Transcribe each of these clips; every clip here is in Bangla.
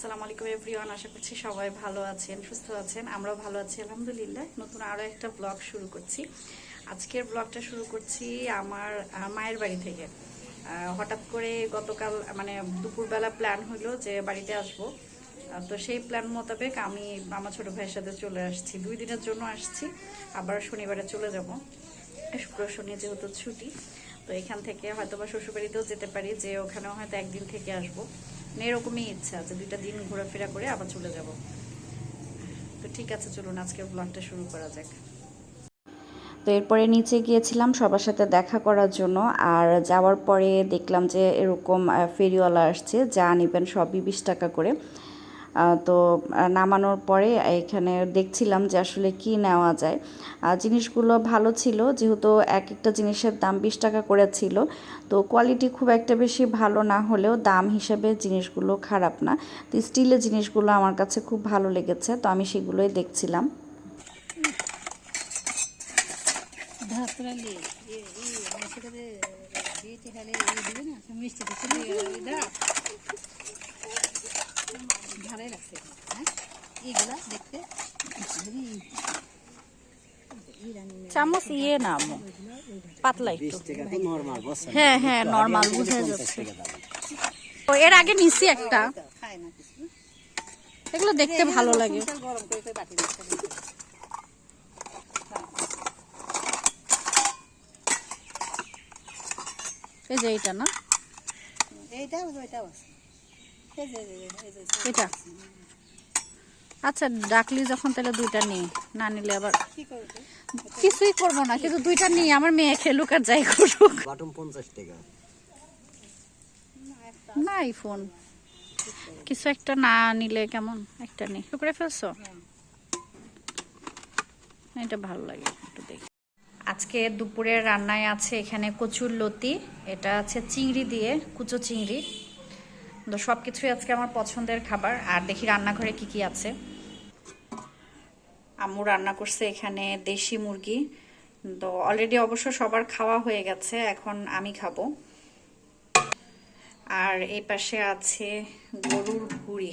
আসসালামু আলাইকুম এভরিওয়ান আশা করছি সবাই ভালো আছেন, সুস্থ আছেন। আমরাও ভালো আছি, আলহামদুলিল্লাহ। নতুন আরও একটা ব্লগ শুরু করছি। আজকের ব্লগটা শুরু করছি আমার মায়ের বাড়ি থেকে। হঠাৎ করে গতকাল মানে দুপুরবেলা প্ল্যান হলো যে বাড়িতে আসব। তো সেই প্ল্যান মোতাবেক আমি আমার ছোট ভাইয়ের সাথে চলে আসছি। দুই দিনের জন্য আসছি, আবার শনিবারে চলে যাব। শুক্র শনি যেহেতু ছুটি, তো এখান থেকে হয়তো বা শ্বশুরবাড়িতেও যেতে পারি যে ওখানেও হয়তো একদিন থেকে আসব। এরকমই ইচ্ছা আছে, দুইটা দিন ঘোরাফেরা করে আবার চলে যাব। তো ঠিক আছে, চলুন আজকের ব্লগটা শুরু করা যাক। তো এরপরে নিচে গিয়েছিলাম সবার সাথে দেখা করার জন্য, আর যাওয়ার পরে দেখলাম যে এরকম ফেরিওয়ালা আসছে, যা নেবেন সবই বিশ টাকা করে। তো নামানোর পরে এখানে দেখছিলাম যে আসলে কি নেওয়া যায়। জিনিসগুলো ভালো ছিল, যেহেতু এক একটা জিনিসের দাম বিশ টাকা করে ছিল। তো কোয়ালিটি খুব একটা বেশি ভালো না হলেও দাম হিসেবে জিনিসগুলো খারাপ না। তো স্টিলের জিনিসগুলো আমার কাছে খুব ভালো লেগেছে, তো আমি সেগুলোই দেখছিলাম। হ্যাঁ? এইগুলা দেখতে। চামচ ইয়ে না পাতলা একটু। হ্যাঁ হ্যাঁ নর্মাল বুঝা যাচ্ছে। তো এর আগে নিছি একটা। এগুলো দেখতে ভালো লাগে। এই যে এইটা না? এইটা ওইটাও আছে। এটা। আচ্ছা ডাকলি যখন তাহলে দুইটা নিই না নিলে আবার কিছুই করব না কিন্তু দুইটা নিই আমার মেয়ে খেলুক আর যাই করুক। বাটন পঞ্চাশ টাকা। না ফোন কিছু একটা না নিলে কেমন? একটা নেই করে ফেলছো? এটা ভালো লাগে একটু দেখি। আজকে দুপুরের রান্নায় আছে এখানে কচুর লতি। এটা আছে চিংড়ি দিয়ে কুচো চিংড়ি। তো সব কিছুই আজকে আমার পছন্দের খাবার। আর দেখি রান্নাঘরে কি কি আছে। আম্মু রান্না করছে এখানে দেশি মুরগি। তো অলরেডি অবশ্য সবার খাওয়া হয়ে গেছে, এখন আমি খাব। আর এই পাশে আছে গরুর ভুড়ি।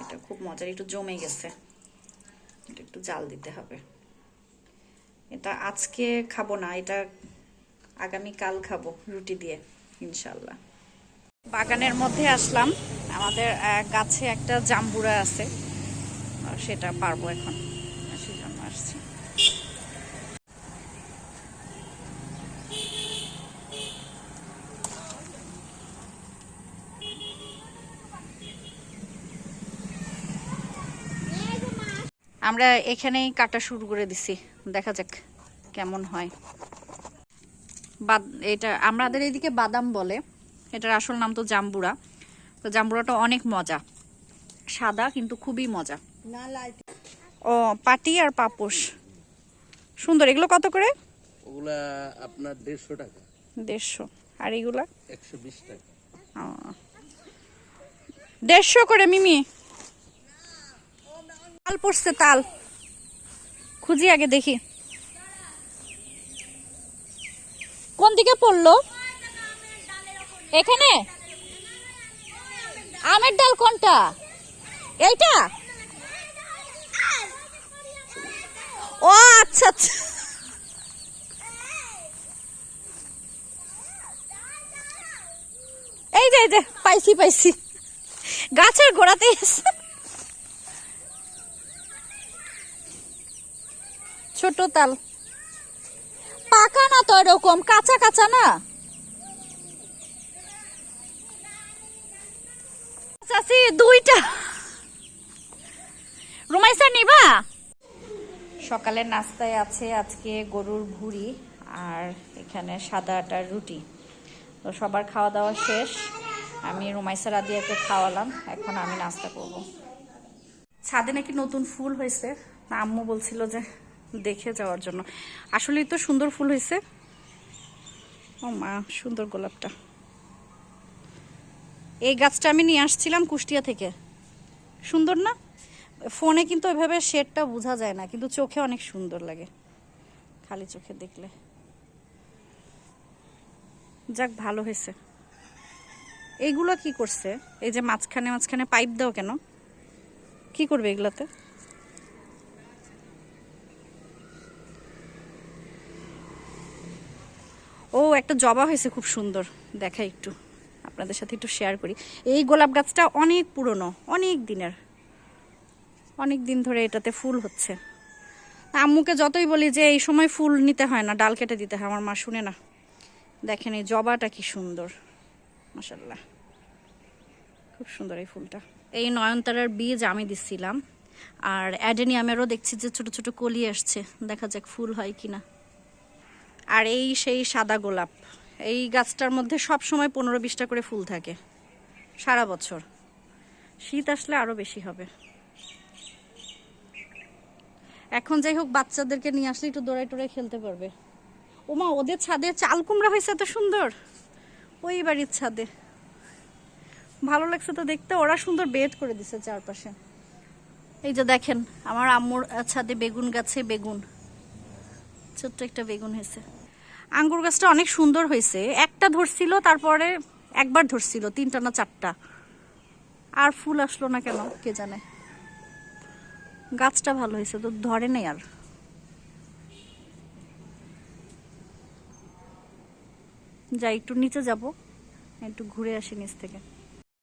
এটা খুব মজার, একটু জমে গেছে। এটা একটু জাল দিতে হবে। এটা আজকে খাব না, এটা আগামী কাল খাব রুটি দিয়ে ইনশাল্লাহ বাগানের মধ্যে আসলাম। আমাদের গাছে একটা জাম্বুরা আছে। সেটা পারব এখন। আমরা এখানেই কাটা শুরু করে দিছি। দেখা যাক কেমন হয়। বাদ, এটা, আমাদের এইদিকে বাদাম বলে। এটার আসল নাম তো জাম্বুরা। তো জাম্বুরাটা অনেক মজা। সাদা কিন্তু খুবই মজা। ও পাটি আর পাপোশ। সুন্দর এগুলো কত করে? ওগুলা আপনার দেড়শো টাকা। দেড়শো। আর এগুলা? একশো বিশ টাকা। দেড়শো করে মিমি। তাল পড়ছে তাল। খুঁজি আগে দেখি। কোন দিকে পড়ল? এখানে? আমের ডাল কোনটা? এইটা? ও আচ্ছা আচ্ছা। এই যে এই যে, পাইছি পাইছি। গাছের গোড়াতে। ছোট তাল। পাকা না তো এরকম? কাঁচা কাঁচা না? দুইটা। রুমাইসা, নিবা? সকালের নাস্তায় আছে আজকে গরুর ভুড়ি আর এখানে সাদা আটার রুটি। তো সবার খাওয়া দাওয়া শেষ। আমি রুমাইসা রাদিয়াকে খাওয়ালাম, এখন আমি নাস্তা করব। ছাদে নাকি নতুন ফুল হয়েছে। আম্মু বলছিল যে দেখে যাওয়ার জন্য। আসলেই তো সুন্দর ফুল হয়েছে। ও মা, সুন্দর গোলাপটা। এই গাছটা আমি নিয়ে আসছিলাম কুষ্টিয়া থেকে। সুন্দর না? ফোনে কিন্তু ওইভাবে শেডটা বোঝা যায় না, কিন্তু চোখে অনেক সুন্দর লাগে। খালি চোখে দেখলে। যাক, ভালো হয়েছে। এইগুলো কি করছে? এই যে মাঝখানে মাঝখানে পাইপ দাও কেন? কি করবে এগুলাতে? ও, একটা জবা হয়েছে খুব সুন্দর। দেখাই একটু। আপনাদের সাথে একটু শেয়ার করি। এই গোলাপ গাছটা অনেক পুরনো, অনেক দিনের। অনেক দিন ধরে এটাতে ফুল হচ্ছে। আম্মুকে যতই বলি যে এই সময় ফুল নিতে হয় না, ডাল কেটে দিতে হয়, আমার মা শুনে না। দেখেন এই জবাটা কি সুন্দর মাসাল্লাহ খুব সুন্দর এই ফুলটা। এই নয়নতারার বীজ আমি দিচ্ছিলাম আর অ্যাডেনিয়ামেরও দেখছি যে ছোট ছোট কলি আসছে, দেখা যাক ফুল হয় কিনা। আর এই সেই সাদা গোলাপ। এই গাছটার মধ্যে সব সময় পনেরো বিশটা করে ফুল থাকে, সারা বছর। শীত আসলে আরও বেশি হবে। এখন যাই হোক, বাচ্চাদেরকে নিয়ে আসলে একটু দৌড়াই টোড়াই খেলতে পারবে। ওমা, ওদের ছাদে চাল কুমড়া হয়েছে, এত সুন্দর। ওই বাড়ির ছাদে। ভালো লাগছে তো দেখতে, ওরা সুন্দর বেড করে দিছে চারপাশে। এই যে দেখেন, আমার আম্মুর ছাদে বেগুন গাছে বেগুন। ছোট্ট একটা বেগুন হয়েছে। আঙ্গুর গাছটা অনেক সুন্দর হয়েছে। একটা ধরছিল, তারপরে একবার ধরছিল, তিনটা না চারটা। আর ফুল আসলো না কেন, কে জানে। গাছটা ভালো হয়েছে, তো ধরে নেই আর। যাই, একটু নিচে যাব, একটু ঘুরে আসি নিচ থেকে।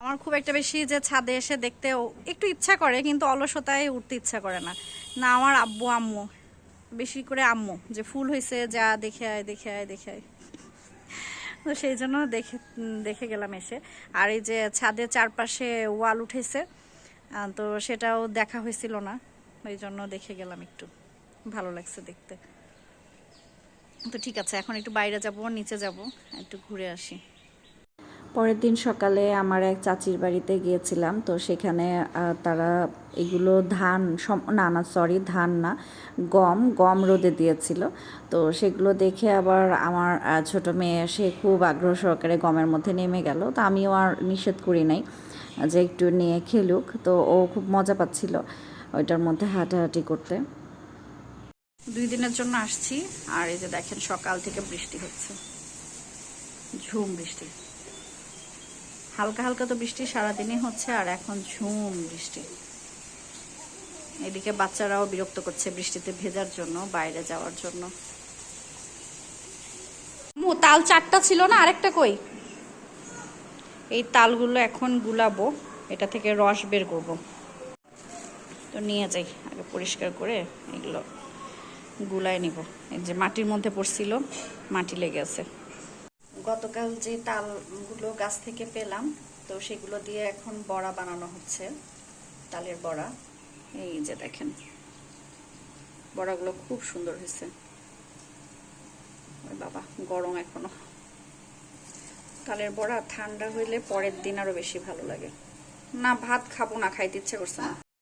আমার খুব একটা বেশি যে ছাদে এসে দেখতেও একটু ইচ্ছা করে, কিন্তু অলসতায় উঠতে ইচ্ছা করে না। না আমার আব্বু, আম্মু বেশি করে আম্মু, যে ফুল হয়েছে যা দেখে আয় দেখে আয় দেখে আয়। তো সেই জন্য দেখে দেখে গেলাম এসে। আর এই যে ছাদের চারপাশে ওয়াল উঠেছে তো সেটাও দেখা হয়েছিল না, ওই জন্য দেখে গেলাম একটু। ভালো লাগছে দেখতে। তো ঠিক আছে, এখন একটু বাইরে যাব, নিচে যাব, একটু ঘুরে আসি। পরের দিন সকালে আমার এক চাচির বাড়িতে গিয়েছিলাম, তো সেখানে তারা এগুলো ধান না না সরি ধান না, গম গম রোদে দিয়েছিল। তো সেগুলো দেখে আবার আমার ছোট মেয়ে, সে খুব আগ্রহ সহকারে গমের মধ্যে নেমে গেল। তো আমিও আর নিষেধ করি নাই যে একটু নিয়ে খেলুক। তো ও খুব মজা পাচ্ছিল ওইটার মধ্যে হাঁটাহাঁটি করতে। দুই দিনের জন্য আসছি। আর এই যে দেখেন সকাল থেকে বৃষ্টি হচ্ছে। ঝুম বৃষ্টি। হালকা হালকা তো বৃষ্টি সারাদিনই হচ্ছে, আর এখন ঝুম বৃষ্টি। এদিকে বাচ্চারাও বিরক্ত করছে বৃষ্টিতে ভেজার জন্য, বাইরে যাওয়ার জন্য। তাল চারটা ছিল না, আরেকটা কই? এই তালগুলো এখন গুলাবো, এটা থেকে রস বের করব। তো নিয়ে যাই, আগে পরিষ্কার করে এগুলো গুলায় নিব। এই যে মাটির মধ্যে পড়ছিল, মাটি লেগে আছে। গতকাল যে তালগুলো গাছ থেকে পেলাম, তো সেগুলো দিয়ে এখন বড়া বানানো হচ্ছে, তালের বড়া। এই যে দেখেন, বড়াগুলো খুব সুন্দর হয়েছে। বাবা, গরম এখনও। তালের বড়া ঠান্ডা হইলে পরের দিন আরও বেশি ভালো লাগে। না, ভাত খাব না, খাইতে ইচ্ছে করছে না।